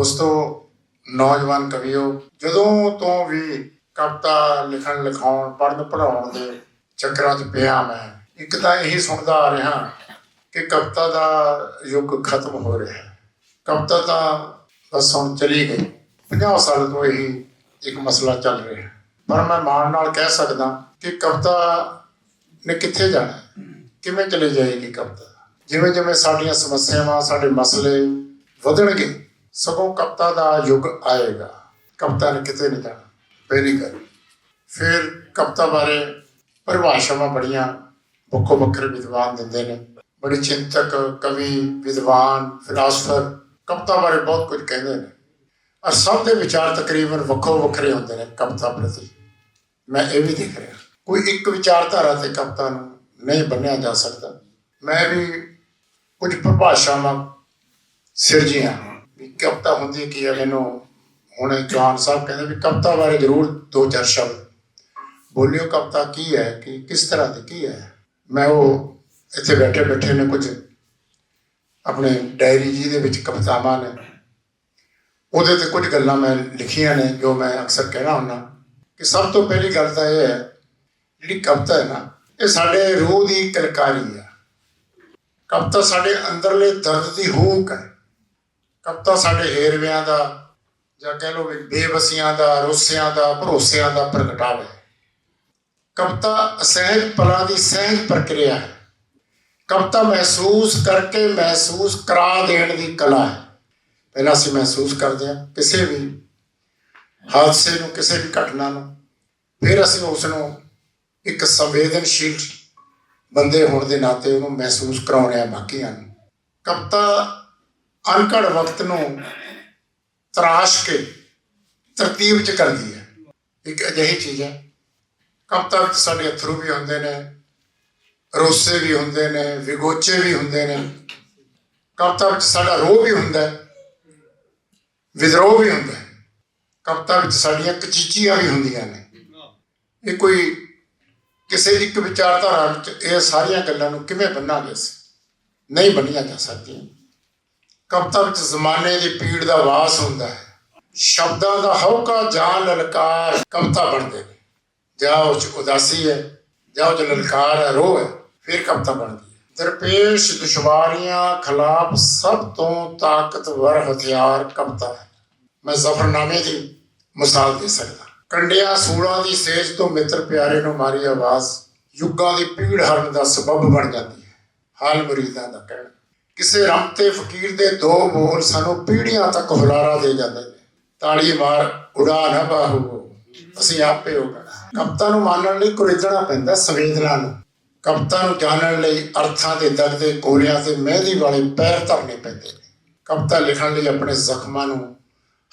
ਦੋਸਤੋ ਨੌਜਵਾਨ ਕਵੀਓ, ਜਦੋਂ ਤੋਂ ਵੀ ਕਵਿਤਾ ਲਿਖਣ, ਲਿਖਾਉਣ, ਪੜ੍ਹਨ, ਪੜ੍ਹਾਉਣ ਦੇ ਚੱਕਰਾਂ 'ਚ ਪਿਆ ਮੈਂ, ਇੱਕ ਤਾਂ ਇਹੀ ਸੁਣਦਾ ਆ ਰਿਹਾ ਕਿ ਕਵਿਤਾ ਦਾ ਯੁੱਗ ਖਤਮ ਹੋ ਰਿਹਾ ਹੈ। ਕਵਿਤਾ ਤਾਂ ਬਸ ਹੁਣ ਚਲੀ ਗਈ। 50 ਸਾਲ ਤੋਂ ਇਹੀ ਇੱਕ ਮਸਲਾ ਚੱਲ ਰਿਹਾ ਹੈ। ਪਰ ਮੈਂ ਮਾਣ ਨਾਲ ਕਹਿ ਸਕਦਾ ਕਿ ਕਵਿਤਾ ਨੇ ਕਿੱਥੇ ਜਾਣਾ ਕਿਵੇਂ ਚਲੇ ਜਾਏਗੀ ਕਵਿਤਾ? ਜਿਵੇਂ ਜਿਵੇਂ ਸਾਡੀਆਂ ਸਮੱਸਿਆਵਾਂ, ਸਾਡੇ ਮਸਲੇ ਵਧਣਗੇ ਸਗੋਂ ਕਵਿਤਾ ਦਾ ਯੁੱਗ ਆਏਗਾ। ਕਵਿਤਾ ਨੇ ਕਿਤੇ ਨਹੀਂ ਜਾਣਾ ਪਹਿਲੀ ਗੱਲ ਫਿਰ ਕਵਿਤਾ ਬਾਰੇ ਪਰਿਭਾਸ਼ਾਵਾਂ ਬੜੀਆਂ ਵੱਖੋ ਵੱਖਰੇ ਵਿਦਵਾਨ ਦਿੰਦੇ ਨੇ। ਬੜੇ ਚਿੰਤਕ, ਕਵੀ, ਵਿਦਵਾਨ ਫਿਲਾਸਫਰ ਕਵਿਤਾ ਬਾਰੇ ਬਹੁਤ ਕੁਝ ਕਹਿੰਦੇ ਨੇ। ਔਰ ਸਭ ਦੇ ਵਿਚਾਰ ਤਕਰੀਬਨ ਵੱਖੋ ਵੱਖਰੇ ਹੁੰਦੇ ਨੇ ਕਵਿਤਾ ਪ੍ਰਤੀ। ਮੈਂ ਇਹ ਵੀ ਦੇਖ ਰਿਹਾ। ਕੋਈ ਇੱਕ ਵਿਚਾਰਧਾਰਾ ਤੇ ਕਵਿਤਾ ਨੂੰ ਨਹੀਂ ਬੰਨਿਆ ਜਾ ਸਕਦਾ। ਮੈਂ ਵੀ ਕੁਝ ਪਰਿਭਾਸ਼ਾਵਾਂ ਸਿਰਜੀਆਂ। ਵੀ ਕਵਿਤਾ ਹੁੰਦੀ ਕੀ ਹੈ ਮੈਨੂੰ ਹੁਣ ਚੌਹਾਨ ਸਾਹਿਬ ਕਹਿੰਦੇ ਵੀ ਕਵਿਤਾ ਬਾਰੇ ਜ਼ਰੂਰ ਦੋ ਚਾਰ ਸ਼ਬਦ। ਬੋਲਿਓ ਕਵਿਤਾ ਕੀ ਹੈ, ਕਿ ਕਿਸ ਤਰ੍ਹਾਂ ਦੀ ਕੀ ਹੈ। ਮੈਂ ਉਹ ਇੱਥੇ ਬੈਠੇ ਬੈਠੇ ਨੇ ਕੁਝ ਆਪਣੇ ਡਾਇਰੀ ਜੀ ਦੇ ਵਿੱਚ ਕਵਿਤਾਵਾਂ ਨੇ। ਉਹਦੇ ਤੇ ਕੁਝ ਗੱਲਾਂ ਮੈਂ ਲਿਖੀਆਂ ਨੇ ਜੋ ਮੈਂ ਅਕਸਰ ਕਹਿਣਾ ਹੁੰਦਾ। ਕਿ ਸਭ ਤੋਂ ਪਹਿਲੀ ਗੱਲ ਤਾਂ ਇਹ ਹੈ, ਜਿਹੜੀ ਕਵਿਤਾ ਹੈ ਨਾ, ਇਹ ਸਾਡੇ ਰੂਹ ਦੀ ਕਲਕਾਰੀ ਹੈ ਕਵਿਤਾ ਸਾਡੇ ਅੰਦਰਲੇ ਦਰਦ ਦੀ ਹੂਕ ਹੈ। ਕਵਿਤਾ ਸਾਡੇ ਹੇਰਵਿਆਂ ਦਾ, ਜਾਂ ਕਹਿ ਲਓ ਵੀ ਬੇਵਸੀਆਂ ਦਾ, ਰੋਸਿਆਂ ਦਾ, ਭਰੋਸਿਆਂ ਦਾ ਪ੍ਰਗਟਾਵਾ ਹੈ। ਕਵਿਤਾ ਅਸਹਿਜ ਪਲਾਂ ਦੀ ਸਹਿਜ ਪ੍ਰਕਿਰਿਆ ਹੈ। ਕਵਿਤਾ ਮਹਿਸੂਸ ਕਰਕੇ ਮਹਿਸੂਸ ਕਰਾ ਦੇਣ ਦੀ ਕਲਾ ਹੈ। ਪਹਿਲਾਂ ਅਸੀਂ ਮਹਿਸੂਸ ਕਰਦੇ ਹਾਂ ਕਿਸੇ ਵੀ ਹਾਦਸੇ ਨੂੰ, ਕਿਸੇ ਵੀ ਘਟਨਾ ਨੂੰ। ਫਿਰ ਅਸੀਂ ਉਸ ਨੂੰ ਇੱਕ ਸੰਵੇਦਨਸ਼ੀਲ ਬੰਦੇ ਹੋਣ ਦੇ ਨਾਤੇ ਉਹਨੂੰ ਮਹਿਸੂਸ ਕਰਾਉਣੇ ਆ ਬਾਕੀਆਂ ਨੂੰ। ਕਵਿਤਾ ਅਨਕੜ ਵਕਤ ਨੂੰ ਤਰਾਸ਼ ਕੇ ਤਰਤੀਬ ਚ ਕਰਦੀ ਹੈ। ਇੱਕ ਅਜਿਹੀ ਚੀਜ਼ ਹੈ। ਕਵਿਤਾ ਵਿੱਚ ਸਾਡੇ ਅਥਰੂ ਵੀ ਹੁੰਦੇ ਨੇ, ਰੋਸੇ ਵੀ ਹੁੰਦੇ ਨੇ, ਵਿਗੋਚੇ ਵੀ ਹੁੰਦੇ ਨੇ। ਕਵਿਤਾ ਵਿੱਚ ਸਾਡਾ ਰੋਹ ਵੀ ਹੁੰਦਾ ਹੈ, ਵਿਦਰੋਹ ਵੀ ਹੁੰਦਾ ਹੈ। ਕਵਿਤਾ ਵਿੱਚ ਸਾਡੀਆਂ ਕਚੀਚੀਆਂ ਵੀ ਹੁੰਦੀਆਂ ਨੇ। ਇਹ ਕੋਈ ਕਿਸੇ ਇੱਕ ਵਿਚਾਰਧਾਰਾ ਵਿੱਚ ਇਹ ਸਾਰੀਆਂ ਗੱਲਾਂ ਨੂੰ ਕਿਵੇਂ ਬੰਨਾਂਗੇ ਸੀ ਨਹੀਂ ਬੰਨੀਆਂ ਜਾ ਸਕਦੀਆਂ। ਕਵਿਤਾ ਵਿੱਚ ਜ਼ਮਾਨੇ ਦੀ ਪੀੜ ਦਾ ਵਾਸ ਹੁੰਦਾ ਹੈ। ਸ਼ਬਦਾਂ ਦਾ ਹੌਕਾ ਜਾਂ ਲਲਕਾਰ ਕਵਿਤਾ ਬਣਦੇ ਨੇ। ਜਾਂ ਉਹ ਉਦਾਸੀ ਹੈ, ਜਾਂ ਉਹ ਲਲਕਾਰ ਹੈ, ਰੋਹ ਹੈ, ਫਿਰ ਕਵਿਤਾ ਬਣਦੀ ਹੈ। ਦਰਪੇਸ਼ ਦੁਸ਼ਵਾਰੀਆਂ ਖਿਲਾਫ ਸਭ ਤੋਂ ਤਾਕਤਵਰ ਹਥਿਆਰ ਕਵਿਤਾ ਹੈ। ਮੈਂ ਜ਼ਫਰਨਾਮੇ ਦੀ ਮਿਸਾਲ ਦੇ ਸਕਦਾ। ਕੰਡਿਆ ਸੂਲਾਂ ਦੀ ਸੇਜ ਤੋਂ ਮਿੱਤਰ ਪਿਆਰੇ ਨੂੰ ਮਾਰੀ ਆਵਾਜ਼, ਯੁੱਗਾਂ ਦੀ ਪੀੜ ਹਰਨ ਦਾ ਸਬਬ ਬਣ ਜਾਂਦੀ ਹੈ। ਹਾਲ ਮੁਰੀਦਾਂ ਦਾ ਕਹਿਣਾ। ਕਿਸੇ ਰਮਤੇ ਫਕੀਰ ਦੇ ਦੋ ਬੋਲ ਸਾਨੂੰ ਪੀੜ੍ਹੀਆਂ ਤੱਕ ਹੁਲਾਰਾ ਦੇ ਜਾਂਦੇ। ਨੇ ਤਾੜੀ ਮਾਰ, ਉਡਾ ਨਾ ਬਾਹੂ। ਅਸੀਂ ਆਪੇ ਹੋ ਗਏ। ਕਵਿਤਾ ਨੂੰ ਮੰਨਣ ਲਈ ਕੁਰਿਦਣਾ ਪੈਂਦਾ ਸੰਵੇਦਨਾ ਨੂੰ। ਕਵਿਤਾ ਨੂੰ ਜਾਣਨ ਲਈ ਅਰਥਾਂ ਦੇ ਦਰ ਦੇ ਕੋਲਿਆਂ ਤੇ ਮਹਿੰਦੀ ਵਾਲੇ ਪੈਰ ਧਰਨੇ ਪੈਂਦੇ ਨੇ। ਕਵਿਤਾ ਲਿਖਣ ਲਈ ਆਪਣੇ ਜ਼ਖਮਾਂ ਨੂੰ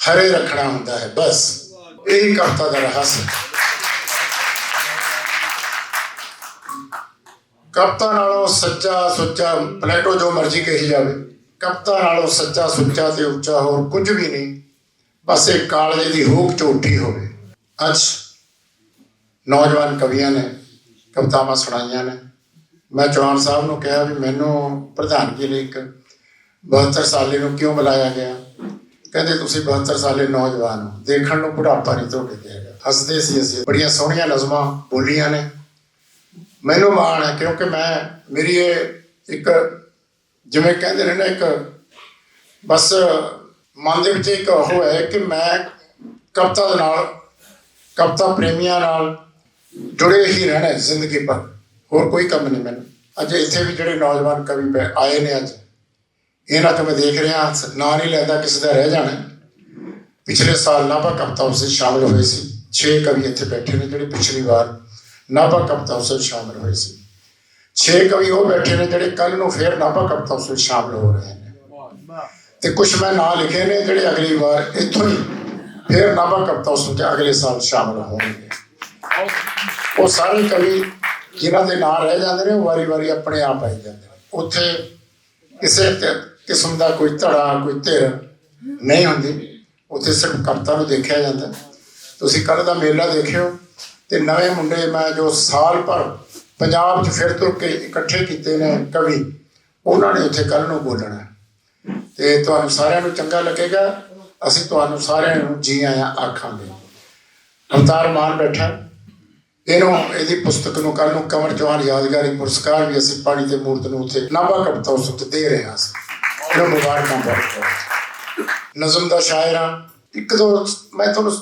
ਹਰੇ ਰੱਖਣਾ ਹੁੰਦਾ ਹੈ, ਬਸ। ਇਹ ਕਵਿਤਾ ਦਾ ਰਹੱਸ ਹੈ। ਕਵਿਤਾ ਨਾਲੋਂ ਸੱਚਾ ਸੁੱਚਾ ਪਲੇਟੋ ਜੋ ਮਰਜ਼ੀ ਕਹੀ ਜਾਵੇ ਕਵਿਤਾ ਨਾਲੋਂ ਸੱਚਾ ਸੁੱਚਾ ਤੇ ਉੱਚਾ ਹੋਰ ਕੁਝ ਵੀ ਨਹੀਂ, ਬਸ ਇਹ ਕਾਲਜੇ ਦੀ ਹੂਕ ਝੂਠੀ ਹੋਵੇ। ਅੱਜ ਨੌਜਵਾਨ ਕਵੀਆਂ ਨੇ ਕਵਿਤਾਵਾਂ ਸੁਣਾਈਆਂ ਨੇ। ਮੈਂ ਚੌਹਾਨ ਸਾਹਿਬ ਨੂੰ ਕਿਹਾ ਵੀ ਮੈਨੂੰ ਪ੍ਰਧਾਨਗੀ ਲਈ ਇੱਕ 72 ਸਾਲੇ ਨੂੰ ਕਿਉਂ ਬੁਲਾਇਆ ਗਿਆ? ਕਹਿੰਦੇ, ਤੁਸੀਂ 72 ਸਾਲੇ ਨੌਜਵਾਨ ਹੋ। ਦੇਖਣ ਨੂੰ ਬੁਢਾਪਾ ਨਹੀਂ ਤੁਹਾਡੇ ਤੇ ਹੈਗਾ ਹੱਸਦੇ ਸੀ ਅਸੀਂ। ਬੜੀਆਂ ਸੋਹਣੀਆਂ ਨਜ਼ਮਾਂ ਬੋਲੀਆਂ ਨੇ। ਮੈਨੂੰ ਮਾਣ ਹੈ ਕਿਉਂਕਿ ਮੈਂ, ਮੇਰੀ ਇਹ ਇੱਕ ਜਿਵੇਂ ਕਹਿੰਦੇ ਨੇ ਨਾ ਇੱਕ ਬਸ ਮਨ ਦੇ ਵਿੱਚ ਇੱਕ ਉਹ ਹੈ ਕਿ ਮੈਂ ਕਵਿਤਾ ਦੇ ਨਾਲ, ਕਵਿਤਾ ਪ੍ਰੇਮੀਆਂ ਨਾਲ ਜੁੜੇ ਹੀ ਰਹਿਣਾ ਜ਼ਿੰਦਗੀ ਭਰ। ਹੋਰ ਕੋਈ ਕੰਮ ਨਹੀਂ ਮੈਨੂੰ। ਅੱਜ ਇੱਥੇ ਵੀ ਜਿਹੜੇ ਨੌਜਵਾਨ ਕਵੀ ਬੈ- ਆਏ ਨੇ ਅੱਜ। ਇਹਨਾਂ ਤੋਂ ਮੈਂ ਦੇਖ ਰਿਹਾ, ਨਾਂ ਨਹੀਂ ਲੈਂਦਾ, ਕਿਸੇ ਦਾ ਰਹਿ ਜਾਣਾ। ਪਿਛਲੇ ਸਾਲ ਨਾਭਾ ਕਵਿਤਾ ਉਸੇ ਸ਼ਾਮਲ ਹੋਏ ਸੀ। 6 ਕਵੀ ਇੱਥੇ ਬੈਠੇ ਨੇ, ਜਿਹੜੇ ਪਿਛਲੀ ਵਾਰ ਨਾਭਾ ਕਵਿਤਾ ਉਸੇ ਸ਼ਾਮਲ ਹੋਏ ਸੀ। ਛੇ ਕਵੀ ਉਹ ਬੈਠੇ ਨੇ ਜਿਹੜੇ ਕੱਲ ਨੂੰ ਫੇਰ ਨਾਭਾ ਕਵਿਤਾ ਉਸੇ ਸ਼ਾਮਲ ਹੋ ਰਹੇ ਨੇ। ਤੇ ਕੁਝ ਮੈਂ ਨਾਂ ਲਿਖੇ ਨੇ ਜਿਹੜੇ ਅਗਲੀ ਵਾਰ ਇੱਥੋਂ ਹੀ ਫੇਰ ਨਾਭਾ ਕਵਿਤਾ ਉਸੇ ਚ ਅਗਲੇ ਸਾਲ ਸ਼ਾਮਲ ਹੋਣਗੇ। ਉਹ ਸਾਰੇ ਕਵੀ ਜਿਨ੍ਹਾਂ ਦੇ ਨਾਂ ਰਹਿ ਜਾਂਦੇ ਨੇ, ਉਹ ਵਾਰੀ-ਵਾਰੀ ਆਪਣੇ ਆਪ ਆਈ ਜਾਂਦੇ ਨੇ। ਉੱਥੇ ਕਿਸੇ ਕਿਸਮ ਦਾ ਕੋਈ ਧੜਾ, ਕੋਈ ਧਿਰ ਨਹੀਂ ਹੁੰਦੀ। ਉੱਥੇ ਸਿਰਫ ਕਵਿਤਾ ਨੂੰ ਦੇਖਿਆ ਜਾਂਦਾ। ਤੁਸੀਂ ਕੱਲ ਦਾ ਮੇਲਾ ਦੇਖਿਓ। ਤੇ ਨਵੇਂ ਮੁੰਡੇ ਮੈਂ ਜੋ ਸਾਲ ਭਰ ਪੰਜਾਬ 'ਚ ਫਿਰ ਤੁਰ ਕੇ ਇਕੱਠੇ ਕੀਤੇ ਨੇ ਕਵੀ, ਉਹਨਾਂ ਨੇ ਉੱਥੇ ਕੱਲ ਨੂੰ ਬੋਲਣਾ। ਤੇ ਤੁਹਾਨੂੰ ਸਾਰਿਆਂ ਨੂੰ ਚੰਗਾ ਲੱਗੇਗਾ। ਅਸੀਂ ਤੁਹਾਨੂੰ ਸਾਰਿਆਂ ਨੂੰ ਜੀ ਆਇਆਂ ਆਖਾਂਗੇ। ਅਵਤਾਰ ਮਾਨ ਬੈਠਾ। ਇਹਨੂੰ, ਇਹਦੀ ਪੁਸਤਕ ਨੂੰ ਕੱਲ ਨੂੰ ਕਮਰ ਜਵਾਨ ਯਾਦਗਾਰੀ ਪੁਰਸਕਾਰ ਵੀ ਅਸੀਂ ਪਾਣੀ ਦੇ ਮੂਰਤ ਨੂੰ ਉੱਥੇ ਨਾਭਾ ਕਵਿਤਾ ਉਸ ਉੱਤੇ ਦੇ ਰਹੇ ਹਾਂ ਅਸੀਂ। ਇਹਨੂੰ ਮੁਬਾਰਕਾਂ ਬਹੁਤ। ਨਜ਼ਮ ਦਾ ਸ਼ਾਇਰ ਹਾਂ। ਇੱਕ ਦੋ, ਮੈਂ ਤੁਹਾਨੂੰ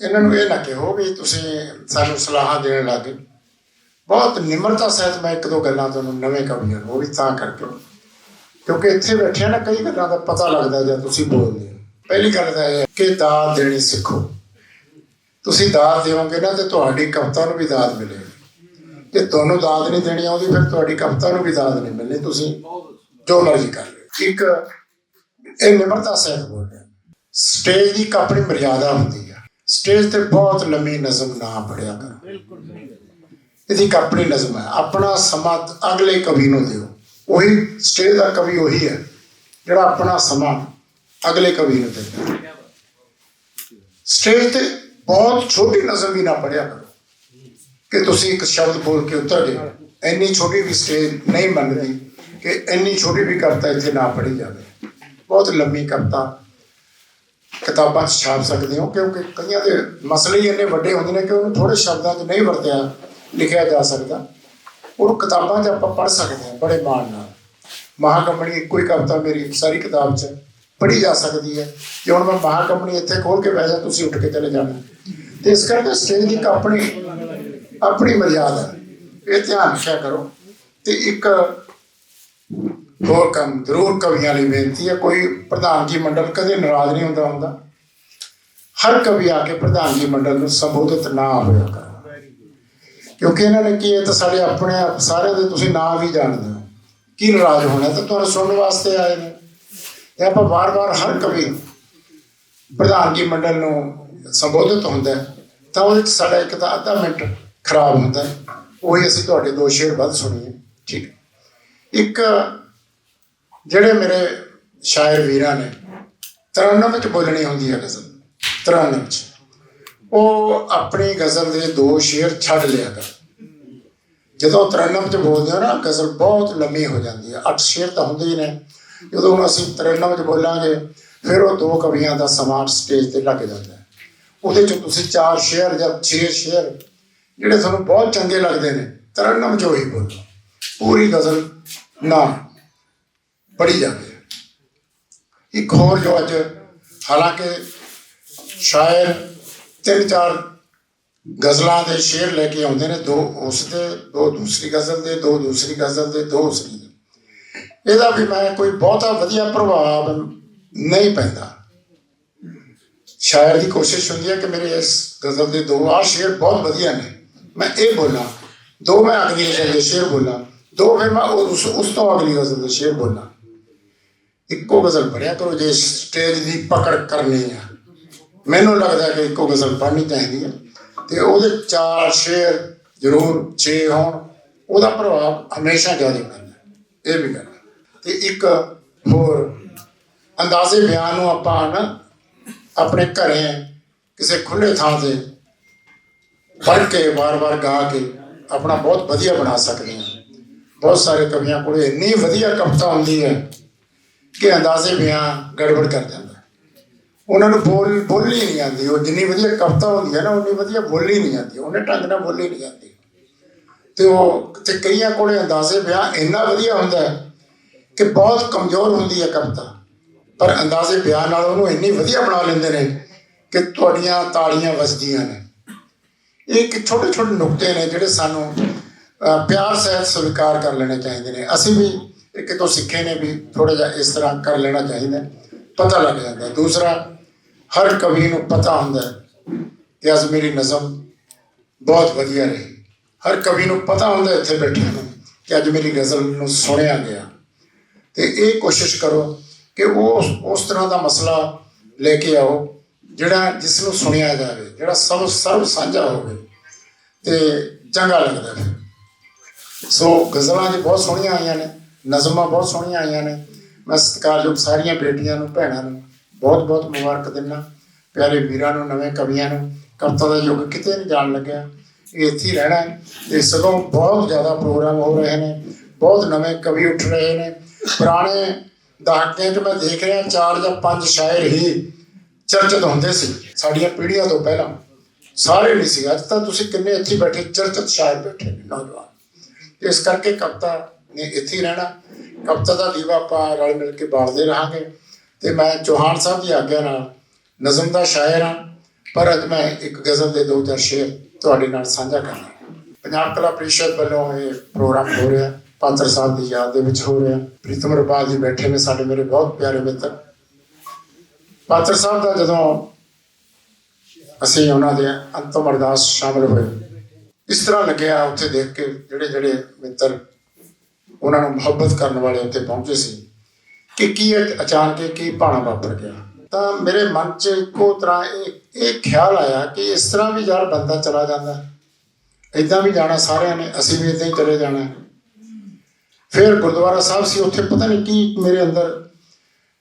ਇਹਨਾਂ ਨੂੰ ਇਹ ਨਾ ਕਿਹੋ ਵੀ ਤੁਸੀਂ ਸਾਨੂੰ ਸਲਾਹਾਂ ਦੇਣ ਲੱਗੇ ਬਹੁਤ ਨਿਮਰਤਾ ਸਹਿਤ ਮੈਂ ਇੱਕ ਦੋ ਗੱਲਾਂ ਤੁਹਾਨੂੰ ਨਵੇਂ ਕਵੀਆਂ ਨੂੰ ਉਹ ਵੀ ਤਾਂ ਕਰਕੇ ਕਿਉਂਕਿ ਇੱਥੇ ਬੈਠੇ ਨਾ ਕਈ ਗੱਲਾਂ ਦਾ ਪਤਾ ਲੱਗਦਾ ਜਾਂ ਤੁਸੀਂ ਬੋਲਦੇ ਹੋ। ਪਹਿਲੀ ਗੱਲ ਤਾਂ ਇਹ ਕਿ ਦਾਤ ਦੇਣੀ ਸਿੱਖੋ। ਤੁਸੀਂ ਦਾਤ ਦਿਓਗੇ ਨਾ ਤੇ ਤੁਹਾਡੀ ਕਵਿਤਾ ਨੂੰ ਵੀ ਦਾਤ ਮਿਲੇਗੀ। ਜੇ ਤੁਹਾਨੂੰ ਦਾਤ ਨਹੀਂ ਦੇਣੀ ਆਉਂਦੀ, ਫਿਰ ਤੁਹਾਡੀ ਕਵਿਤਾ ਨੂੰ ਵੀ ਦਾਤ ਨਹੀਂ ਮਿਲਣੀ। ਤੁਸੀਂ ਜੋ ਮਰਜ਼ੀ ਕਰ ਲਿਓ। ਇੱਕ ਇਹ ਨਿਮਰਤਾ ਸਹਿਤ ਬੋਲ ਰਿਹਾ ਸਟੇਜ ਦੀ ਇੱਕ ਆਪਣੀ ਮਰਿਆਦਾ ਹੁੰਦੀ ਸਟੇਜ ਤੇ ਬਹੁਤ ਲੰਮੀ ਨਜ਼ਮ ਨਾ ਪੜਿਆ ਕਰੋ। ਇਹਦੀ ਇੱਕ ਆਪਣੀ ਨਜ਼ਮ ਹੈ। ਆਪਣਾ ਸਮਾਂ ਅਗਲੇ ਕਵੀ ਨੂੰ ਦਿਓ। ਉਹੀ ਸਟੇਜ ਦਾ ਕਵੀ ਉਹੀ ਹੈ। ਜਿਹੜਾ ਆਪਣਾ ਸਮਾਂ ਅਗਲੇ ਕਵੀ ਨੂੰ ਦਿੰਦਾ ਸਟੇਜ ਤੇ ਬਹੁਤ ਛੋਟੀ ਨਜ਼ਮ ਵੀ ਨਾ ਪੜਿਆ ਕਰੋ। ਕਿ ਤੁਸੀਂ ਇੱਕ ਸ਼ਬਦ ਬੋਲ ਕੇ ਉਤਰ ਗਏ। ਇੰਨੀ ਛੋਟੀ ਵੀ ਸਟੇਜ ਨਹੀਂ ਮੰਨਦੀ ਕਿ ਇੰਨੀ ਛੋਟੀ ਵੀ ਕਵਿਤਾ ਇੱਥੇ ਨਾ ਪੜ੍ਹੀ ਜਾਵੇ। ਬਹੁਤ ਲੰਮੀ ਕਵਿਤਾ ਕਿਤਾਬਾਂ 'ਚ ਛਾਪ ਸਕਦੇ ਹੋ, ਕਿਉਂਕਿ ਕਈਆਂ ਦੇ ਮਸਲੇ ਹੀ ਇੰਨੇ ਵੱਡੇ ਹੁੰਦੇ ਨੇ ਕਿ ਉਹਨੂੰ ਥੋੜੇ ਸ਼ਬਦਾਂ 'ਚ ਨਹੀਂ ਵਰਤਿਆ, ਲਿਖਿਆ ਜਾ ਸਕਦਾ। ਉਹਨੂੰ ਕਿਤਾਬਾਂ 'ਚ ਆਪਾਂ ਪੜ੍ਹ ਸਕਦੇ ਹਾਂ, ਬੜੇ ਮਾਣ ਨਾਲ। ਮਹਾਕੰਪਨੀ ਇੱਕੋ ਹੀ ਕਵਿਤਾ ਮੇਰੀ ਸਾਰੀ ਕਿਤਾਬ 'ਚ ਪੜ੍ਹੀ ਜਾ ਸਕਦੀ ਹੈ। ਜੇ ਹੁਣ ਮੈਂ ਮਹਾਕੰਪਨੀ ਇੱਥੇ ਖੋਲ ਕੇ ਬਹਿ ਜਾ, ਤੁਸੀਂ ਉੱਠ ਕੇ ਚਲੇ ਜਾਣਾ। ਤੇ ਇਸ ਕਰਕੇ ਸਟੇਜ ਦੀ ਇੱਕ ਆਪਣੀ ਆਪਣੀ ਮਰਿਆਦਾ ਹੈ। ਇਹ ਧਿਆਨ ਰੱਖਿਆ ਕਰੋ। ਤੇ ਇੱਕ ਹੋਰ ਕੰਮ, ਜ਼ਰੂਰ ਕਵੀਆਂ ਲਈ ਬੇਨਤੀ ਹੈ, ਕੋਈ ਪ੍ਰਧਾਨ ਜੀ ਮੰਡਲ ਕਦੇ ਨਾਰਾਜ਼ ਨਹੀਂ ਹੁੰਦਾ ਹੁੰਦਾ। ਹਰ ਕਵੀ ਆ ਕੇ ਪ੍ਰਧਾਨ ਜੀ ਮੰਡਲ ਨੂੰ ਸੰਬੋਧਿਤ ਨਾ ਹੋਇਆ ਕਰ। ਕਿਉਂਕਿ ਇਹਨਾਂ ਨੇ ਕੀ ਹੈ ਤਾਂ ਸਾਡੇ ਆਪਣੇ ਆਪ ਸਾਰਿਆਂ ਦੇ ਤੁਸੀਂ ਨਾਂ ਵੀ ਜਾਣਦੇ ਹੋ। ਕੀ ਨਾਰਾਜ਼ ਹੋਣਾ ਤਾਂ ਤੁਹਾਨੂੰ ਸੁਣਨ ਵਾਸਤੇ ਆਏ ਨੇ। ਤੇ ਆਪਾਂ ਵਾਰ-ਵਾਰ ਹਰ ਕਵੀ ਪ੍ਰਧਾਨ ਜੀ ਮੰਡਲ ਨੂੰ ਸੰਬੋਧਿਤ ਹੁੰਦਾ ਤਾਂ ਉਹਦੇ 'ਚ ਸਾਡਾ ਇੱਕ ਤਾਂ ਅੱਧਾ ਮਿੰਟ ਖਰਾਬ ਹੁੰਦਾ ਉਹੀ ਅਸੀਂ ਤੁਹਾਡੇ ਦੋ ਸ਼ੇਰ ਵੱਧ ਸੁਣੀਏ। ਠੀਕ ਇੱਕ ਜਿਹੜੇ ਮੇਰੇ ਸ਼ਾਇਰ ਵੀਰਾਂ ਨੇ, ਤਰਨਮ ਵਿੱਚ ਬੋਲਣੀ ਹੁੰਦੀ ਹੈ ਗਜ਼ਲ, ਤਰਨਮ ਚ। ਉਹ ਆਪਣੀ ਗਜ਼ਲ ਦੇ ਦੋ ਸ਼ੇਰ ਛੱਡ ਲਿਆ ਕਰ। ਜਦੋਂ ਤਰਨਮ ਚ ਬੋਲਦੇ ਹੋ ਨਾ, ਗਜ਼ਲ ਬਹੁਤ ਲੰਮੀ ਹੋ ਜਾਂਦੀ ਹੈ। ਅੱਠ ਸ਼ੇਰ ਤਾਂ ਹੁੰਦੇ ਹੀ ਨੇ। ਜਦੋਂ ਹੁਣ ਅਸੀਂ ਤਰਨਮ ਚ ਬੋਲਾਂਗੇ, ਫਿਰ ਉਹ ਦੋ ਕਵੀਆਂ ਦਾ ਸਮਾਨ ਸਟੇਜ ਤੇ ਲੱਗ ਜਾਂਦਾ ਹੈ। ਉਹਦੇ ਚ ਤੁਸੀਂ ਚਾਰ ਸ਼ੇਰ ਜਾਂ ਛੇ ਸ਼ੇਰ, ਜਿਹੜੇ ਤੁਹਾਨੂੰ ਬਹੁਤ ਚੰਗੇ ਲੱਗਦੇ ਨੇ, ਤਰਨਮ ਚ ਉਹੀ ਬੋਲੋ। ਪੂਰੀ ਗਜ਼ਲ ਨਾ। ਪੜੀ ਜਾਂਦੀ ਹੈ ਇੱਕ ਹੋਰ ਜੋ ਅੱਜ, ਹਾਲਾਂਕਿ ਸ਼ਾਇਰ ਤਿੰਨ ਚਾਰ ਗਜ਼ਲਾਂ ਦੇ ਸ਼ੇਰ ਲੈ ਕੇ ਆਉਂਦੇ ਨੇ, ਦੋ ਉਸ ਦੇ, ਦੋ ਦੂਸਰੀ ਗਜ਼ਲ ਦੇ, ਦੋ ਦੂਸਰੀ ਗਜ਼ਲ ਦੇ, ਦੋ ਉਸ ਦੇ। ਇਹਦਾ ਵੀ ਮੈਂ ਕੋਈ ਬਹੁਤਾ ਵਧੀਆ ਪ੍ਰਭਾਵ ਨਹੀਂ ਪੈਂਦਾ। ਸ਼ਾਇਰ ਦੀ ਕੋਸ਼ਿਸ਼ ਹੁੰਦੀ ਹੈ ਕਿ ਮੇਰੇ ਇਸ ਗਜ਼ਲ ਦੇ ਦੋ ਆ ਸ਼ੇਰ ਬਹੁਤ ਵਧੀਆ ਨੇ। ਮੈਂ ਇਹ ਬੋਲਾਂ, ਦੋ ਮੈਂ ਅਗਲੀ ਗਜ਼ਲ ਦੇ ਸ਼ੇਰ ਬੋਲਾਂ, ਦੋ ਫਿਰ ਮੈਂ ਉਸ ਉਸ ਤੋਂ ਅਗਲੀ ਗਜ਼ਲ ਦੇ ਸ਼ੇਰ ਬੋਲਾਂ। ਇੱਕੋ ਗਜ਼ਲ ਪੜਿਆ ਕਰੋ, ਜੇ ਸਟੇਜ ਦੀ ਪਕੜ ਕਰਨੀ ਆ। ਮੈਨੂੰ ਲੱਗਦਾ ਕਿ ਇੱਕੋ ਗਜ਼ਲ ਪੜ੍ਹਨੀ ਚਾਹੀਦੀ ਹੈ ਤੇ ਉਹਦੇ ਚਾਰ ਸ਼ੇਰ ਜ਼ਰੂਰ 6 ਹੋਣ, ਉਹਦਾ ਪ੍ਰਭਾਵ ਹਮੇਸ਼ਾ ਜ਼ਿਆਦਾ ਪੈਂਦਾ ਇਹ ਵੀ ਗੱਲ ਹੈ। ਤੇ ਇੱਕ ਹੋਰ ਅੰਦਾਜ਼ੇ ਬਿਆਨ ਨੂੰ ਆਪਾਂ ਨਾ ਆਪਣੇ ਘਰੇ ਕਿਸੇ ਖੁੱਲੇ ਥਾਂ ਤੇ ਪੜ੍ਹ ਕੇ, ਵਾਰ-ਵਾਰ ਗਾ ਕੇ ਆਪਣਾ ਬਹੁਤ ਵਧੀਆ ਬਣਾ ਸਕਦੇ ਹਾਂ। ਬਹੁਤ ਸਾਰੇ ਕਵੀਆਂ ਕੋਲੇ ਇੰਨੀ ਵਧੀਆ ਕਵਿਤਾ ਹੁੰਦੀ ਹੈ ਕਿ ਅੰਦਾਜ਼ੇ ਬਿਆਨ ਗੜਬੜ ਕਰ ਜਾਂਦਾ। ਉਹਨਾਂ ਨੂੰ ਬੋਲ, ਬੋਲੀ ਨਹੀਂ ਆਉਂਦੀ। ਉਹ ਜਿੰਨੀ ਵਧੀਆ ਕਵਿਤਾ ਹੁੰਦੀ ਹੈ ਨਾ, ਉਨੀ ਵਧੀਆ ਬੋਲੀ ਨਹੀਂ ਆਉਂਦੀ। ਉਹਨੇ ਢੰਗ ਨਾਲ ਬੋਲੀ ਨਹੀਂ ਆਉਂਦੀ। ਤੇ ਉਹ, ਤੇ ਕਈਆਂ ਕੋਲੇ ਅੰਦਾਜ਼ੇ ਬਿਆਨ ਇੰਨਾ ਵਧੀਆ ਹੁੰਦਾ ਕਿ ਬਹੁਤ ਕਮਜ਼ੋਰ ਹੁੰਦੀ ਹੈ ਕਵਿਤਾ। ਪਰ ਅੰਦਾਜ਼ੇ ਬਿਆਨ ਨਾਲ ਉਹਨੂੰ ਇੰਨੀ ਵਧੀਆ ਬਣਾ ਲੈਂਦੇ ਨੇ ਕਿ ਤੁਹਾਡੀਆਂ ਤਾੜੀਆਂ ਵੱਜਦੀਆਂ ਨੇ। ਇਹ ਇੱਕ ਛੋਟੇ ਛੋਟੇ ਨੁਕਤੇ ਨੇ ਜਿਹੜੇ ਸਾਨੂੰ ਪਿਆਰ ਸਹਿਤ ਸਵੀਕਾਰ ਕਰ ਲੈਣੇ ਚਾਹੀਦੇ ਨੇ। ਅਸੀਂ ਵੀ ਇਹ ਕਿਤੋਂ ਸਿੱਖੇ ਨੇ ਵੀ ਥੋੜਾ ਜਿਹਾ ਇਸ ਤਰ੍ਹਾਂ ਕਰ ਲੈਣਾ ਚਾਹੀਦਾ ਪਤਾ ਲੱਗ ਜਾਂਦਾ ਦੂਸਰਾ, ਹਰ ਕਵੀ ਨੂੰ ਪਤਾ ਹੁੰਦਾ ਕਿ ਅੱਜ ਮੇਰੀ ਨਜ਼ਮ ਬਹੁਤ ਵਧੀਆ ਰਹੀ। ਹਰ ਕਵੀ ਨੂੰ ਪਤਾ ਹੁੰਦਾ ਇੱਥੇ ਬੈਠਿਆਂ ਨੂੰ ਕਿ ਅੱਜ ਮੇਰੀ ਗਜ਼ਲ ਨੂੰ ਸੁਣਿਆ ਗਿਆ। ਤੇ ਇਹ ਕੋਸ਼ਿਸ਼ ਕਰੋ ਕਿ ਉਹ ਉਸ ਤਰ੍ਹਾਂ ਦਾ ਮਸਲਾ ਲੈ ਕੇ ਆਓ, ਜਿਹੜਾ ਜਿਸ ਨੂੰ ਸੁਣਿਆ ਜਾਵੇ, ਜਿਹੜਾ ਸਭ, ਸਰਬ ਸਾਂਝਾ ਹੋਵੇ ਤੇ ਚੰਗਾ ਲੱਗਦਾ ਸੋ ਗਜ਼ਲਾਂ ਜੀ ਬਹੁਤ ਸੋਹਣੀਆਂ ਆਈਆਂ ਨੇ। ਨਜ਼ਮਾਂ ਬਹੁਤ ਸੋਹਣੀਆਂ ਆਈਆਂ ਨੇ। ਮੈਂ ਸਤਿਕਾਰਯੋਗ ਸਾਰੀਆਂ ਬੇਟੀਆਂ ਨੂੰ, ਭੈਣਾਂ ਨੂੰ ਬਹੁਤ ਬਹੁਤ ਮੁਬਾਰਕ ਦਿੰਦਾ ਪਿਆਰੇ ਵੀਰਾਂ ਨੂੰ, ਨਵੇਂ ਕਵੀਆਂ ਨੂੰ ਕਵਿਤਾ ਦਾ ਯੁੱਗ ਕਿਤੇ ਨਹੀਂ ਜਾਣ ਲੱਗਿਆ। ਇਹ ਇੱਥੇ ਹੀ ਰਹਿਣਾ ਹੈ। ਤੇ ਸਗੋਂ ਬਹੁਤ ਜ਼ਿਆਦਾ ਪ੍ਰੋਗਰਾਮ ਹੋ ਰਹੇ ਨੇ। ਬਹੁਤ ਨਵੇਂ ਕਵੀ ਉੱਠ ਰਹੇ ਨੇ। ਪੁਰਾਣੇ ਦਹਾਕਿਆਂ 'ਚ ਮੈਂ ਦੇਖ ਰਿਹਾ, ਚਾਰ ਜਾਂ ਪੰਜ ਸ਼ਾਇਰ ਹੀ ਚਰਚਿਤ ਹੁੰਦੇ ਸੀ। ਸਾਡੀਆਂ ਪੀੜ੍ਹੀਆਂ ਤੋਂ ਪਹਿਲਾਂ। ਸਾਰੇ ਨਹੀਂ ਸੀ। ਅੱਜ ਤਾਂ ਤੁਸੀਂ ਕਿੰਨੇ ਇੱਥੇ ਬੈਠੇ ਚਰਚਿਤ ਸ਼ਾਇਰ ਬੈਠੇ ਨੇ, ਨੌਜਵਾਨ। ਇਸ ਕਰਕੇ ਕਵਿਤਾ ਨੇ ਇੱਥੇ ਰਹਿਣਾ। ਕਵਿਤਾ ਦਾ ਦੀਵਾ ਆਪਾਂ ਰਲ ਮਿਲ ਕੇ ਬਾਲਦੇ ਰਹਾਂਗੇ। ਤੇ ਮੈਂ ਚੌਹਾਨ ਸਾਹਿਬ ਦੀ ਆਗਿਆ ਨਾਲ ਨਜ਼ਮ ਦਾ ਸ਼ਾਇਰ ਹਾਂ, ਪਰ ਅੱਜ ਮੈਂ ਇੱਕ ਗਜ਼ਲ ਦੇ ਦੋ ਚਾਰ ਸ਼ੇਰ ਤੁਹਾਡੇ ਨਾਲ ਸਾਂਝਾ ਕਰਨਾ ਪੰਜਾਬ ਕਲਾ ਪ੍ਰੀਸ਼ਦ ਵੱਲੋਂ ਇਹ ਪ੍ਰੋਗਰਾਮ ਹੋ ਰਿਹਾ, ਪਾਤਰ ਸਾਹਿਬ ਦੀ ਯਾਦ ਦੇ ਵਿੱਚ ਹੋ ਰਿਹਾ। ਪ੍ਰੀਤਮ ਰਪਾਲ ਜੀ ਬੈਠੇ ਨੇ ਸਾਡੇ ਮੇਰੇ ਬਹੁਤ ਪਿਆਰੇ ਮਿੱਤਰ। ਪਾਤਰ ਸਾਹਿਬ ਦਾ ਜਦੋਂ ਅਸੀਂ ਉਹਨਾਂ ਦੇ ਅੰਤਮ ਅਰਦਾਸ ਸ਼ਾਮਲ ਹੋਏ, ਇਸ ਤਰ੍ਹਾਂ ਲੱਗਿਆ ਉੱਥੇ ਦੇਖ ਕੇ ਜਿਹੜੇ ਜਿਹੜੇ ਮਿੱਤਰ ਉਹਨਾਂ ਨੂੰ ਮੁਹੱਬਤ ਕਰਨ ਵਾਲੇ ਉੱਥੇ ਪਹੁੰਚੇ ਸੀ ਕਿ ਕੀ ਅਚਾਨਕ ਕੀ ਭਾਣਾ ਵਾਪਰ ਗਿਆ। ਤਾਂ ਮੇਰੇ ਮਨ 'ਚ ਇੱਕੋ ਤਰ੍ਹਾਂ ਇਹ ਇਹ ਖਿਆਲ ਆਇਆ ਕਿ ਇਸ ਤਰ੍ਹਾਂ ਵੀ ਯਾਰ ਬੰਦਾ ਚਲਾ ਜਾਂਦਾ। ਇਦਾਂ ਵੀ ਜਾਣਾ ਸਾਰਿਆਂ ਨੇ, ਅਸੀਂ ਵੀ ਇਦਾਂ ਹੀ ਚਲੇ ਜਾਣਾ। ਫਿਰ ਗੁਰਦੁਆਰਾ ਸਾਹਿਬ ਸੀ, ਉੱਥੇ ਪਤਾ ਨਹੀਂ ਕੀ ਮੇਰੇ ਅੰਦਰ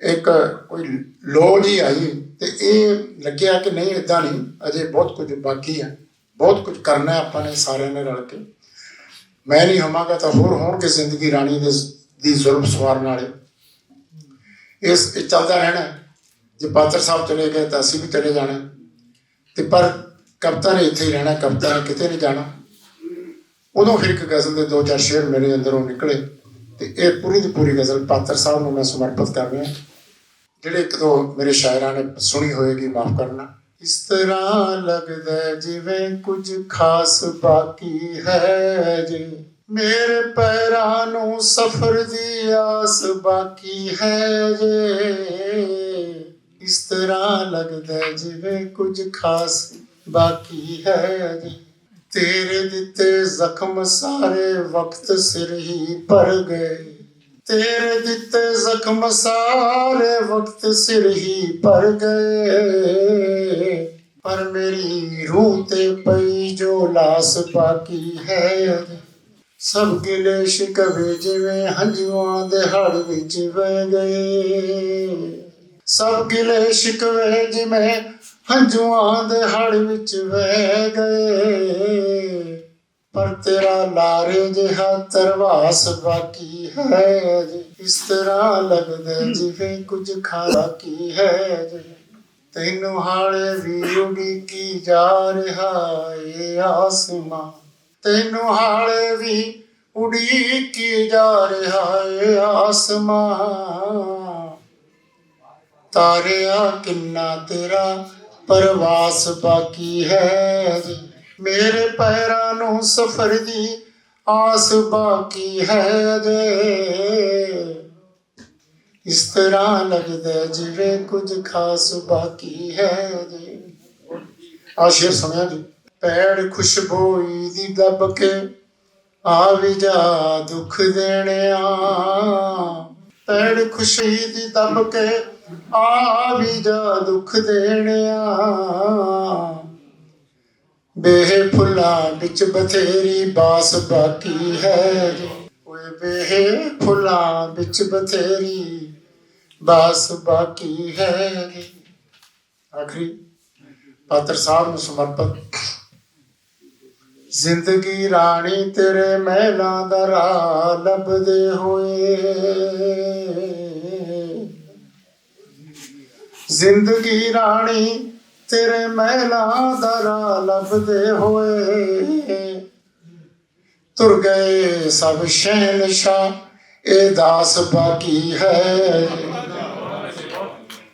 ਇੱਕ ਕੋਈ ਲੋ ਜੀ ਆਈ ਤੇ ਇਹ ਲੱਗਿਆ ਕਿ ਨਹੀਂ ਇਦਾਂ ਨਹੀਂ, ਅਜੇ ਬਹੁਤ ਕੁਝ ਬਾਕੀ ਹੈ ਬਹੁਤ ਕੁਝ ਕਰਨਾ ਆਪਾਂ ਨੇ ਸਾਰਿਆਂ ਨੇ ਰਲ ਕੇ। ਮੈਂ ਨਹੀਂ ਹੋਵਾਂਗਾ ਤਾਂ ਹੋਰ ਹੋਣਗੇ ਜ਼ਿੰਦਗੀ ਰਾਣੀ ਦੇ ਦੀ ਜ਼ੁਲਮ ਸਵਾਰਨ ਵਾਲੇ। ਇਸ ਇਹ ਚੱਲਦਾ ਰਹਿਣਾ ਜੇ ਪਾਤਰ ਸਾਹਿਬ ਚਲੇ ਗਏ ਤਾਂ ਅਸੀਂ ਵੀ ਚਲੇ ਜਾਣਾ ਤੇ ਪਰ ਕਵਿਤਾ ਨੇ ਇੱਥੇ ਹੀ ਰਹਿਣਾ ਕਵਿਤਾ ਨੇ ਕਿਤੇ ਨਹੀਂ ਜਾਣਾ। ਉਦੋਂ ਫਿਰ ਇੱਕ ਗਜ਼ਲ ਦੇ ਦੋ ਚਾਰ ਸ਼ੇਰ ਮੇਰੇ ਅੰਦਰੋਂ ਨਿਕਲੇ। ਤੇ ਇਹ ਪੂਰੀ ਦੀ ਪੂਰੀ ਗਜ਼ਲ ਪਾਤਰ ਸਾਹਿਬ ਨੂੰ ਮੈਂ ਸਮਰਪਿਤ ਕਰ ਰਿਹਾ ਜਿਹੜੇ ਇੱਕ ਦੋ ਮੇਰੇ ਸ਼ਾਇਰਾਂ ਨੇ ਸੁਣੀ ਹੋਏਗੀ, ਮਾਫ ਕਰਨਾ। ਇਸ ਤਰ੍ਹਾਂ ਲੱਗਦਾ ਜਿਵੇਂ ਕੁਝ ਖਾਸ ਬਾਕੀ ਹੈ ਜੀ। ਮੇਰੇ ਪੈਰਾਂ ਨੂੰ ਸਫ਼ਰ ਦੀ ਆਸ ਬਾਕੀ ਹੈ ਜੇ। ਇਸ ਤਰ੍ਹਾਂ ਲੱਗਦਾ ਹੈ ਜਿਵੇਂ ਕੁਝ ਖਾਸ ਬਾਕੀ ਹੈ ਜੀ। ਤੇਰੇ ਦਿੱਤੇ ਜ਼ਖਮ ਸਾਰੇ ਵਕਤ ਸਿਰ ਹੀ ਭਰ ਗਏ। ਤੇਰੇ ਦਿੱਤੇ ਜ਼ਖਮ ਸਾਰੇ ਵਕਤ ਸਿਰ ਹੀ ਭਰ ਗਏ। ਪਰ ਮੇਰੀ ਰੂਹ ਤੇ ਪਈ ਜੋ ਲਾਸ ਬਾਕੀ ਹੈ ਸਭ ਗਿਲੇ ਸ਼ਿਕਵੇ ਜਿਵੇਂ ਹੰਝੂਆਂ ਦੇ ਹੜ ਵਿੱਚ ਵਹਿ ਗਏ। ਸਭ ਗਿਲੇ ਸ਼ਿਕਵੇ ਜਿਵੇਂ ਹੰਝੂਆਂ ਦੇ ਹੜ ਵਿੱਚ ਵਹਿ ਗਏ। ਪਰ ਤੇਰਾ ਲਾਰੇ ਜਿਹਾ ਤਰਵਾਸ ਬਾਕੀ ਹੈ ਜੀ। ਇਸ ਤਰ੍ਹਾਂ ਲੱਗਦਾ ਜਿਵੇਂ ਕੁਝ ਖਾਣਾ ਕੀ ਹੈ ਜੀ। ਤੈਨੂੰ ਹਾਲੇ ਵੀ ਉਡੀਕੀ ਜਾ ਰਿਹਾ ਏ ਆਸਮਾਂ। ਤੈਨੂੰ ਹਾਲੇ ਵੀ ਉਡੀਕੀ ਜਾ ਰਿਹਾ ਏ ਆਸਮਾਂ। ਤਾਰਿਆ ਕਿੰਨਾ ਤੇਰਾ ਪਰਵਾਸ ਬਾਕੀ ਹੈ ਜੀ। ਮੇਰੇ ਪੈਰਾਂ ਨੂੰ ਸਫਰ ਦੀ ਆਸ ਬਾਕੀ ਹੈ ਜੇ ਇਸ ਤਰ੍ਹਾਂ ਲੱਗਦਾ ਜਿਵੇਂ ਕੁਝ ਖਾਸ ਬਾਕੀ ਹੈ ਜੀ ਆ ਸੁਣਿਆ ਜੀ। ਪੈੜ ਖੁਸ਼ਬੋਈ ਦੀ ਦੱਬ ਕੇ ਆ ਵੀ ਜਾ ਦੁੱਖ ਦੇਣਿਆ। ਪੈੜ ਖੁਸ਼ੀ ਦੀ ਦੱਬ ਕੇ ਆ ਵੀ ਜਾ ਦੁੱਖ ਦੇਣਿਆ। ਬੇਹ ਫੁੱਲਾਂ ਵਿੱਚ ਬਥੇਰੀ ਬਾਸ ਬਾਕੀ ਹੈ। ਓਏ ਬੇਹ ਫੁੱਲਾਂ ਵਿੱਚ ਬਥੇਰੀ ਬਾਸ ਬਾਕੀ ਹੈ। ਆਖਰੀ ਪਾਤਰ ਸਾਹਿਬ ਨੂੰ ਸਮਰਪਿਤ। ਜ਼ਿੰਦਗੀ ਰਾਣੀ ਤੇਰੇ ਮਹਿਲਾਂ ਦਾ ਰਾਹ ਲੱਭਦੇ ਹੋਏ। ਜ਼ਿੰਦਗੀ ਰਾਣੀ ਤੇਰੇ ਮਹਿਲਾ ਦਾ ਰਾਹ ਲੱਭਦੇ ਹੋਏ। ਤੁਰ ਗਏ ਸਭ ਸ਼ਹਿਨਸ਼ਾਹ, ਇਹ ਦਾਸ ਬਾਕੀ ਹੈ।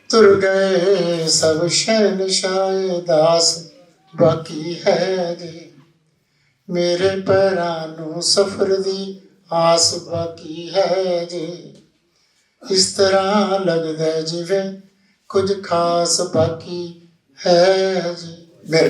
ਤੁਰ ਗਏ ਸਭ ਸ਼ਹਿਨਸ਼ਾਹ, ਇਹ ਦਾਸ ਬਾਕੀ ਹੈ ਜੀ। ਮੇਰੇ ਪੈਰਾਂ ਨੂੰ ਸਫਰ ਦੀ ਆਸ ਬਾਕੀ ਹੈ ਜੀ। ਇਸ ਤਰ੍ਹਾਂ ਲੱਗਦਾ ਹੈ ਜਿਵੇਂ ਕੁਝ ਖਾਸ ਬਾਕੀ ਹੈ ਜੀ ਮੇਰੇ